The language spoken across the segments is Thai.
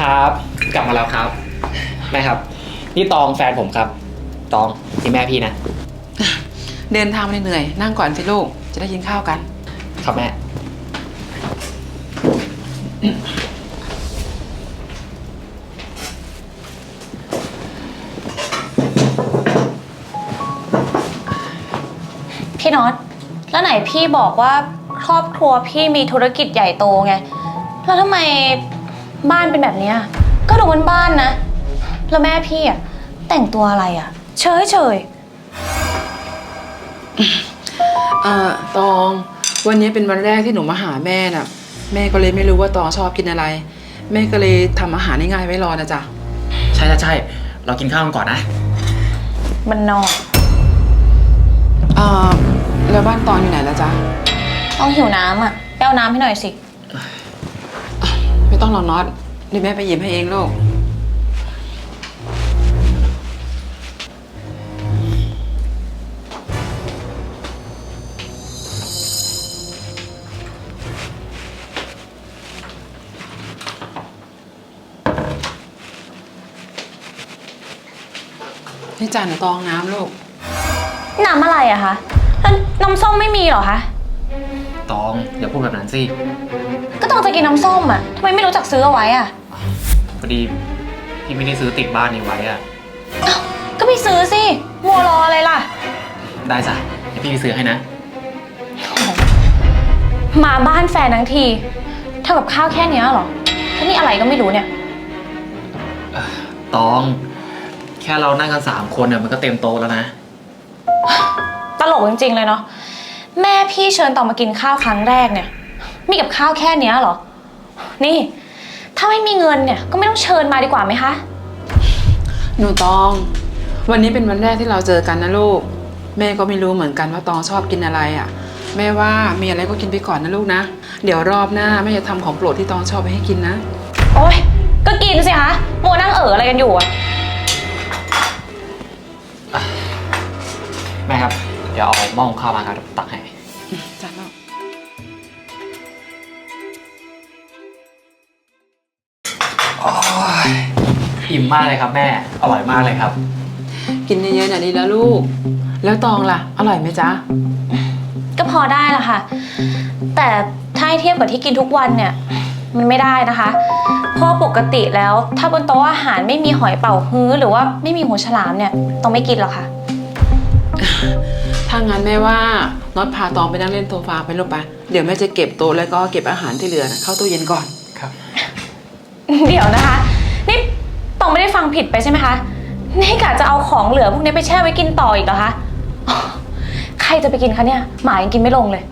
ครับ กลับมาแล้วครับ แม่ครับ นี่ตองแฟนผมครับ ตองนี่แม่พี่นะ เดินทางมาเหนื่อยๆนั่งก่อนสิลูก จะได้กินข้าวกัน ครับแม่ พี่น็อต แล้วไหนพี่บอกว่าครอบครัวพี่มีธุรกิจใหญ่โตไง แล้วทำไม บ้านเป็นแบบเนี้ยก็ดูมันบ้านๆนะ แล้วแม่พี่อะแต่งตัวอะไรอะเฉยเฉยเอ่อตอง วันนี้เป็นวันแรกที่หนูมาหาแม่น่ะ แม่ก็เลยไม่รู้ว่าตองชอบกินอะไร แม่ก็เลยทำอาหารง่ายๆไว้รอนะจ๊ะ ใช่ใช่ใช่เรากินข้าวกันก่อนนะ ๆมันนอกเอ่อแล้วบ้านตองอยู่ไหนละจ๊ะ ต้องหิวน้ำอะไปเอาน้ำให้หน่อยสิ ไม่ต้องรอน็อตเดี๋ยวแม่ไปหยิบให้เองลูกนี่จานตองน้ำลูก น้ำอะไรอะคะแล้วน้ำส้มไม่มีเหรอคะ ตองอย่าพูดแบบนั้นสิก็ต้องจะกินน้ำส้มอะทำไมไม่รู้จักซื้อเอาไว้อะพอดีพี่ไม่ได้ซื้อติดบ้านนี้ไว้อะอ้าวก็ไปซื้อสิมัวรออะไรล่ะ ได้จ้ะเดี๋ยวพี่ไปซื้อให้นะ มาบ้านแฟนทั้งทีเท่ากับข้าวแค่เนี้ยเหรอแล้วนี่อะไรก็ไม่รู้เนี่ย ตอง แค่เรานั่งกันสามคนเนี่ยมันก็เต็มโต๊ะแล้วนะ ตลกจริงๆเลยเนาะ แม่พี่เชิญตองมากินข้าวครั้งแรกเนี่ย มีกับข้าวแค่เนี้ยเหรอ นี่ ถ้าไม่มีเงินเนี่ยก็ไม่ต้องเชิญมาดีกว่าไหมคะ หนูตอง วันนี้เป็นวันแรกที่เราเจอกันนะลูก แม่ก็ไม่รู้เหมือนกันว่าตองชอบกินอะไรอะ่ะ แม่ว่ามีอะไรก็กินไปก่อนนะลูกนะ เดี๋ยวรอบหน้าแม่จะทำของโปรดที่ตองชอบไปให้กินนะ โอ๊ย ก็กินสิคะมัวนั่งเอ๋ออะไรกันอยู่อะแม่ครับ เดี๋ยวเอาหม้อหุงข้าวมาครับเดี๋ยวผมตักให้ จ้าลูกอิ่มมากเลยครับแม่ อร่อยมากเลยครับ กินเยอะๆหน่อยดีแล้วลูก แล้วตองล่ะ อร่อยไหมจ๊ะ ก็พอได้ละค่ะ แต่ถ้าให้เทียบกับที่กินทุกวันเนี่ย มันไม่ได้นะคะ เพราะปกติแล้วถ้าบนโต๊ะอาหารไม่มีหอยเป่าฮื้อ หรือว่าไม่มีหัวฉลามเนี่ย ต้องไม่กินหรอกค่ะ ถ้างั้นแม่ว่า น็อตพาตองไปนั่งเล่นโซฟาไปลูกไปเดี๋ยวแม่จะเก็บโต๊ะแล้วก็เก็บอาหารที่เหลือนะเข้าตู้เย็นก่อน ครับ เดี๋ยวนะคะ นี่ตองไม่ได้ฟังผิดไปใช่ไหมคะ นี่กะจะเอาของเหลือพวกนี้ไปแช่ไว้กินต่ออีกเหรอคะอ๋อใครจะไปกินคะเนี่ย หมายังกินไม่ลงเลย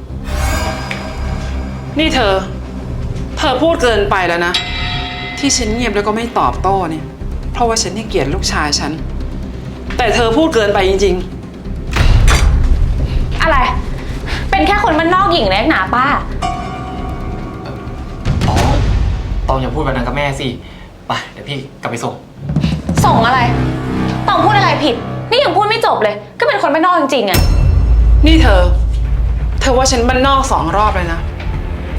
นี่เธอ เธอพูดเกินไปแล้วนะ ที่ฉันเงียบแล้วก็ไม่ตอบโต้เนี่ย เพราะว่าฉันให้เกียรติลูกชายฉัน แต่เธอพูดเกินไปจริง อะไร เป็นแค่คนมันนอกหญิงเล็กหนาป้าตองตองอย่าพูดแบบนั้นกับแม่สิ ไป เดี๋ยวพี่กลับไปส่ง ส่งอะไรตองพูดอะไรผิด นี่ยังพูดไม่จบเลย ก็เป็นคนไม่นอกจริงๆอะๆนี่เธอ เธอว่าฉันบ้านนอกสองรอบเลยนะ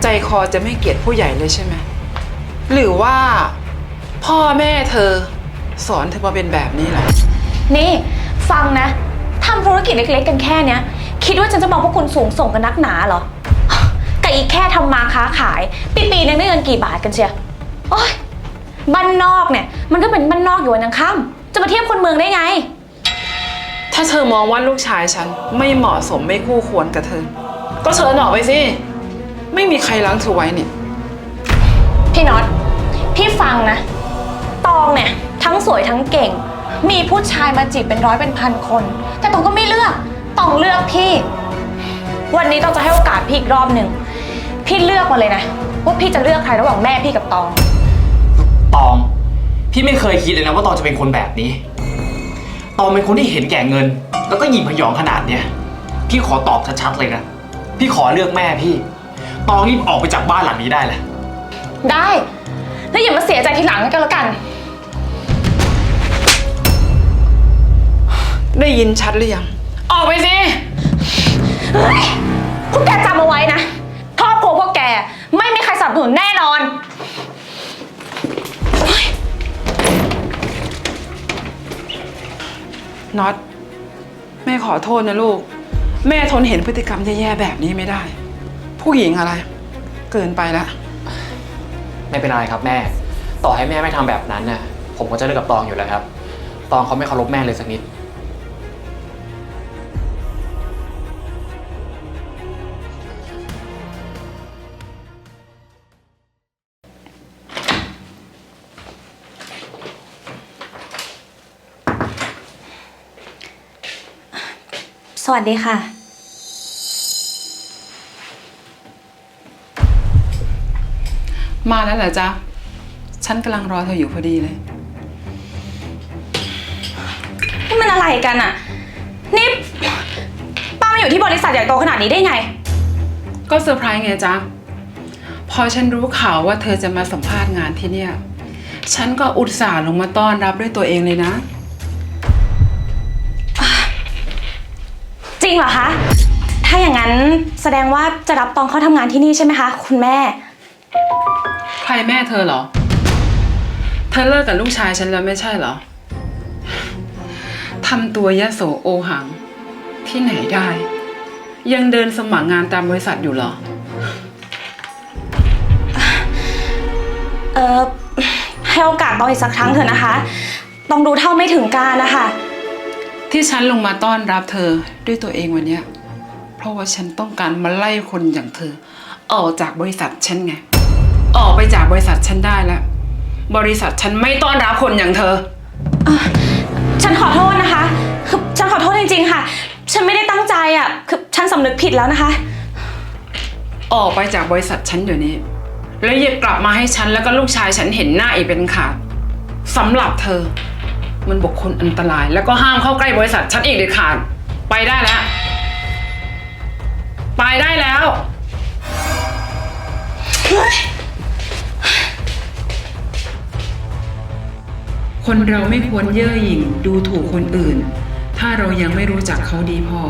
ใจคอจะไม่เกลียดผู้ใหญ่เลยใช่ไหม หรือว่าพ่อแม่เธอ สอนเธอมาเป็นแบบนี้เหรอ นี่ ฟังนะทำธุรกิจเล็กๆกันแค่เนี้ย คิดว่าฉันจะมองพวกคุณสูงส่งกันนักหนาเหรอ กับอีกแค่ทำมาค้าขาย ปีๆนึงได้เงินกี่บาทกันเชียโอ๊ยบ้านนอกเนี่ย มันก็เป็นบ้านนอกอยู่วันยังค่ำจะมาเทียบคนเมืองได้ไง ถ้าเธอมองว่าลูกชายฉันไม่เหมาะสมไม่คู่ควรกับเธอ ก็เชิญออกไปสิ ไม่มีใครล้างเธอไว้เนี่ยพี่น็อตพี่ฟังนะ ตองเนี่ย ทั้งสวยทั้งเก่ง มีผู้ชายมาจีบเป็นร้อยเป็นพันคน แต่ตองก็ไม่เลือก ตองเลือกพี่ วันนี้ต้องจะให้โอกาสพี่อีกรอบหนึ่ง พี่เลือกมาเลยนะ ว่าพี่จะเลือกใครระหว่างแม่พี่กับตอง ตอง พี่ไม่เคยคิดเลยนะว่าตองจะเป็นคนแบบนี้ ตองเป็นคนที่เห็นแก่เงิน แล้วก็หยิงพยองขนาดเนี้ย พี่ขอตอบชัดๆเลยนะ พี่ขอเลือกแม่พี่ ตองรีบออกไปจากบ้านหลังนี้ได้แหละได้ แล้วอย่ามาเสียใจทีหลังกันแล้วกัน ได้ยินชัดหรือยัง ออกไปสิ เฮ้พวกแกจำเอาไว้นะครอบครัวพวกแกไม่มีใครสนับสนุนแน่นอน น็อตแม่ขอโทษนะลูก แม่ทนเห็นพฤติกรรมแย่ๆแบบนี้ไม่ได้ ผู้หญิงอะไร เกินไปละ ไม่เป็นไรครับแม่ ต่อให้แม่ไม่ทำแบบนั้นน่ะผมก็จะเลิกกับตองอยู่แล้วครับ ตองเขาไม่เคารพแม่เลยสักนิด สวัสดีค่ะ มาแล้วเหรอจ๊ะ ฉันกำลังรอเธออยู่พอดีเลย นี่มันอะไรกันอะนี่ป้ามาอยู่ที่บริษัทใหญ่โตขนาดนี้ได้ไง ก็เซอร์ไพรส์ไงจ๊ะ พอฉันรู้ข่าวว่าเธอจะมาสัมภาษณ์งานที่เนี่ย ฉันก็อุตส่าห์ลงมาต้อนรับด้วยตัวเองเลยนะ ริงเหรอคะ ถ้าอย่างนั้นแสดงว่าจะรับตองเข้าทำงานที่นี่ใช่ไหมคะ คุณแม่ ใครแม่เธอเหรอ เธอเลิกกับลูกชายฉันแล้วไม่ใช่เหรอ ทำตัวยะโสโอหัง ที่ไหนได้ ยังเดินสมัครงานตามบริษัทอยู่เหรอ เออให้โอกาสตองอีกสักครั้งเถอะนะคะต้องดูเท่าไม่ถึงการนะคะ ที่ฉันลงมาต้อนรับเธอด้วยตัวเองวันเนี้ยเพราะว่าฉันต้องการมาไล่คนอย่างเธอ ออกจากบริษัทฉันไง ออกไปจากบริษัทฉันได้แล้ว บริษัทฉันไม่ต้อนรับคนอย่างเธอฉันขอโทษนะคะคือฉันขอโทษจริงๆค่ะ ฉันไม่ได้ตั้งใจอะคือฉันสำนึกผิดแล้วนะคะ ออกไปจากบริษัทฉันเดี๋ยวนี้ แล้วอย่ากลับมาให้ฉันแล้วก็ลูกชายฉันเห็นหน้าอีกเป็นขาดสำหรับเธอ มันบุคคลอันตราย แล้วก็ห้ามเข้าใกล้บริษัทฉันอีกเด็ดขาด ไปได้แล้ว ไปได้แล้ว คนเราไม่ควรเย่อหยิ่งดูถูกคนอื่น ถ้าเรายังไม่รู้จักเขาดีพอ